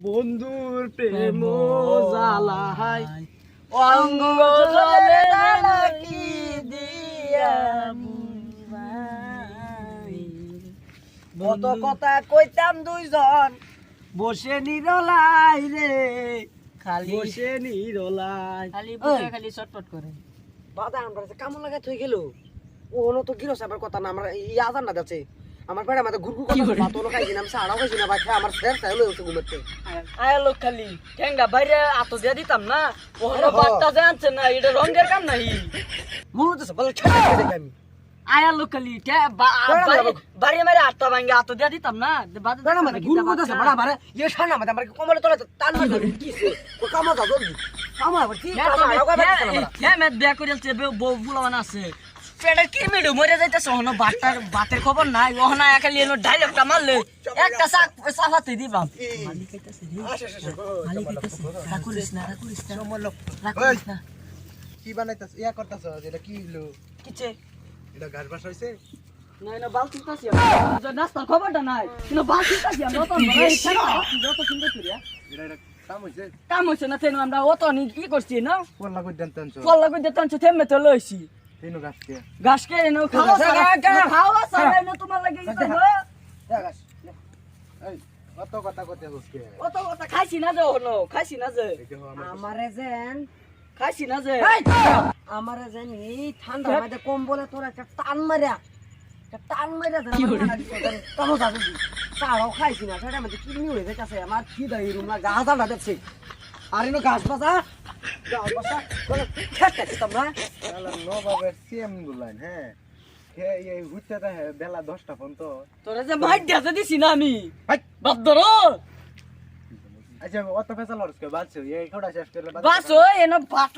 বন্ধুর প্রেম জ্বালাহাই অঙ্গ জলে নাকি দিয়া কত কথা কইতাম দুইজন বসে নিরলাই রে। খালি বসে নিরলাই খালি বুকে খালি চটপট করে। বাদা আমরা কামন লাগাই থই গেল। ও হলো তো গিরস আমার কথা না আমরা ই আজান না যাচ্ছে। আমার পেটে মাথা গুরগু কি কথা করে? ভাত হলো খাইছি না সাড়াও খাইছি না ভাই খেয়ে আমার চাই হলো হচ্ছে ঘুমাতে আয় লোক খালি ঠেঙ্গা বাইরে আতো দিয়ে দিতাম না হ। বাট্টা জানছে না এটা রঙের কাম নাই মনে হচ্ছে বলে দেখি আমি। আয়া লোক খালি টে- বাড়ি- আটটা ভাঙ্গে আতো দিয়ে দিতাম না বাদে করতেছে বড়া মারে ইয়ে সানা মাথা আমার কমলে তোলে মারে কিছে ও কামা জলদি। কামা আবার কি কামা বড়া। হ্যাঁ বিয়া করে বউ আছে। পেটের কি মিডু? মরে যাইতেছে ওহনো বাটার বাতের খবর নাই। ওহনা একালি এনো ডাইলগটা মারলে। একটা চাক চাপাতে দিবাম মালিক কইতাছে রে। আসে আসে মালিক কইতাছে রাগ করিস না রাগ করিস না। সমলো রাগ করিস না। কি বানাইতাছ? ইয়া করতাছ? যেটা কি হলো কিছে? এটা ঘাস বাস হইছে? নাই না বাল চিন্তাছি নাস্তার খবরটা নাই। কিন্তু বাল চিন্তাছি আমরা তো আমরা এই ছাড়া যত সুন্দর করিয়া এটা এটা কাম হইছে? না তেন আমরা অত নি কি করছি না? পল্লা কই দেন লাগবে যে তখন থেমে তো লইছি। তিনো গাছ কে? ঘাস কে এনে খাওয়া যা, সারা যা, যা। খাওয়া তোমার লাগে যা, ইতা যা। এই অত কথা কইতে হসকে অত কথা? খাইছি না যে হলো খাইছি না যে। আমারে যেন খাইছি না যে। আমারে যেন এই ঠান্ডা মধ্যে কম বলে তোর একটা টান মারিয়া একটা টান মারিয়া কামো যাবে। চাড়াও খাইছি না। সেটা মধ্যে কিডনি উড়ে যাইতাছে। আমার কি দাই রুম না গাছ আলা দেখছি আর এনো গাছ বাসা বলে কে এই হুইতে তা বেলা 10টা পর্যন্ত তোরা যে মাইট দিছি না আমি বাপ ধরো আচ্ছা অত ফেসাল হরসকে বাদছ এই খড়া শেষ করে বাদ বাস ওই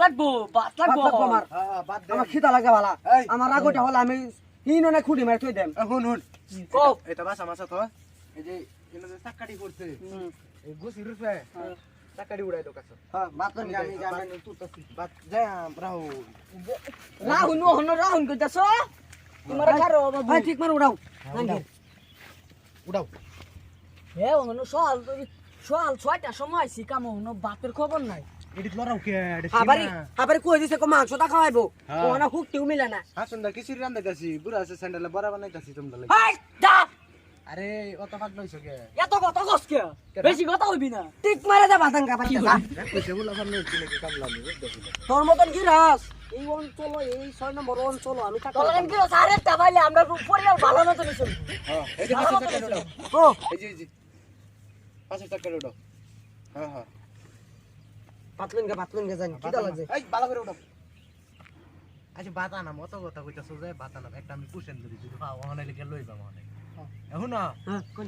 লাগবো লাগবো আমার। আমার খিদা লাগে বালা এই, আমার রাগটা হলে আমি হিনো না খুঁটি মারি থই দেম হুন হুন কও এটা বাসা মাছা তো এই যে এনে যে করছে এই রুপে। দো কাছে হ্যাঁ উড়াও। হ্যাঁ, নাঙ্গি উড়াও। হে ওহন সকাল সকাল ছয়টার সময় কাম বাতের খবর নাই। কই দিছে মাংস টা খাওয়াইবো? হ্যাঁ। না হুকটিও মিলে না। হ্যাঁ সুন্দর কিসির রান্দাইতাছি বুড়া আছে স্যান্ডেলে বড়া বানাইতাছি তোমরা দা আরে অত ফাট লইছো কে? এত কথা কস কে? বেশি কথা হইবি না। ঠিক মারে বাতাঙ্গা বাচ্চা যা। দেখ কইছে বলা ফাট লইছি নাকি কামলা আমি দেখি তোর মতন কি রাস? এই অঞ্চল এই ছয় নম্বর অঞ্চল আমি থাকতে তোলা কি সারে টাবাইলে আমরা পরিবার ভালো নিছুন হ্যাঁ এই যে টাকা ও এই যে এই যে টাকা হ্যাঁ হ্যাঁ। পাতলুন গে পাতলুন গে জানি লাগছে এই ভালো করে আচ্ছা বাতা নাম অত কথা কইতাছো যে বাতা নাম একটা আমি কুশেন ধরি যদি পাও লিখে লইবা মনে এখন? না হ্যাঁ কোন?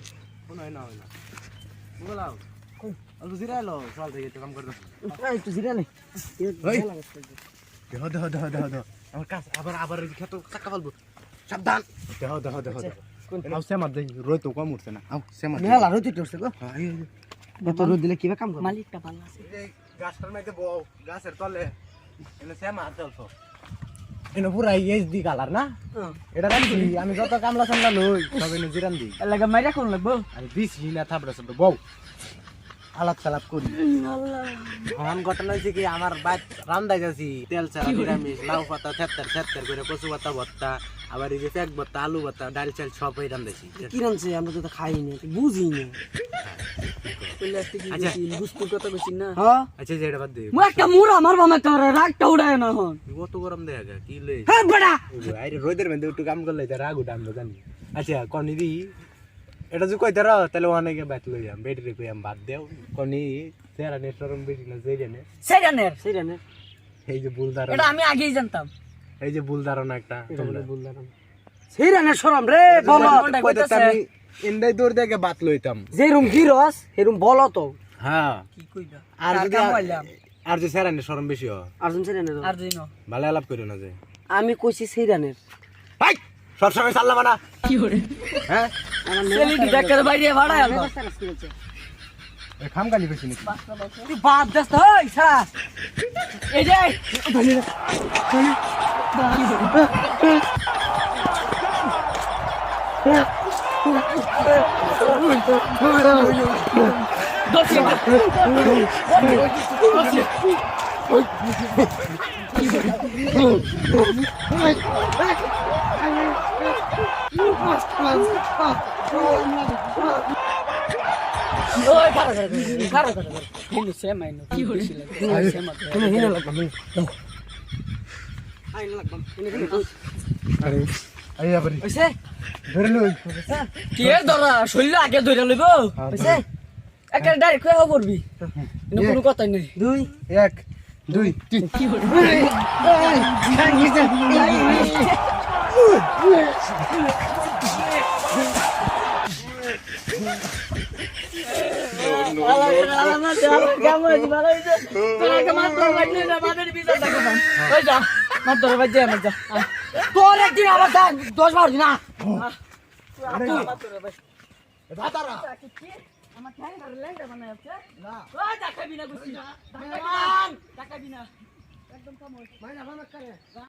কোন হয় না হয় না। বলাও অল্প জিরাইলো চল থেকে কাম করে দাও। এই তুই জিরা নে। দেহ দেহ দেহ দেহ দেহ। আমার কাছে আবার আবার ক্ষেত চাক্কা ফেলব। সাবধান। দেহ দেহ দেহ দেহ। আও সেমার দেই রই তো কম উঠছে না। আও সেমার মেলা রতি টরছে গো। হ্যাঁ এত রোদ দিলে কিবা কাম করব? মালিকটা ভালো আছে গাছটার মধ্যে বউ গাছের তলে। এনে সেমার চলছো এনে পুরা এইচডি কালার না? এটা রাখছি আমি যত কামলা সামলা লই এনে জিরান দিই। এলাকা মাইরা কোন লাগবো। আরে দিছি না থাপড়া সব বউ। আলাপ সালাপ করি। মহান ঘটনা হয়েছে কি আমার বাইক রান্দাই যাচ্ছি তেল ছাড়া নিরামিষ লাউ পাতা থেত্তার থেত্তার করে কচু পাতা ভর্তা আবার এই যে প্যাক ভর্তা আলু ভর্তা ডাল চাল সব হয়ে রান্দাইছি। কি রানছে আমরা তো খাই না বুঝি না। কইলে আজকে কি আচ্ছা। বেশি এটা না কি আরে জানি যদি কইতে রহ তাহলে অনেকে বাইক লই যাম বেটি রে আম বাদ দেও। কনি তেরা নে সরম বেটি না যেই জানে। সেরানের সেইটা না এই যে বুলদার এটা আমি আগেই জানতাম। এই যে বুলদারন একটা তোমরা। সেইটা না সরম রে বলো কইতে আমি ইন্দাই দৌড় দেখে বাত লইতাম। যে রুম গিরস সেরুম বলো তো। হ্যাঁ। কি কইবা আর আর যদি আর যে সেরানি সরম বেশি হয়। আর্জুন সেইটা না আর দিন ভালো আলাপ করিও না যে। আমি কইছি সেইরানের ভাই সব সময় সারলাম না কি করে? হ্যাঁ? সেলিটি ডাক্তার বাইরে ভাড়ায় আনবা এই খামগালি বেশি নাকি? তুই বাদ দেস তো এই সারা এই যে ওই খারা খারা আগে ধরে লইব একটা ডাইরেক্ট কইয়া পড়বি কোনো কথাই নেই দুই এক দুই তিন কি তোর একদিন আবার দশ বার দিন না বিনা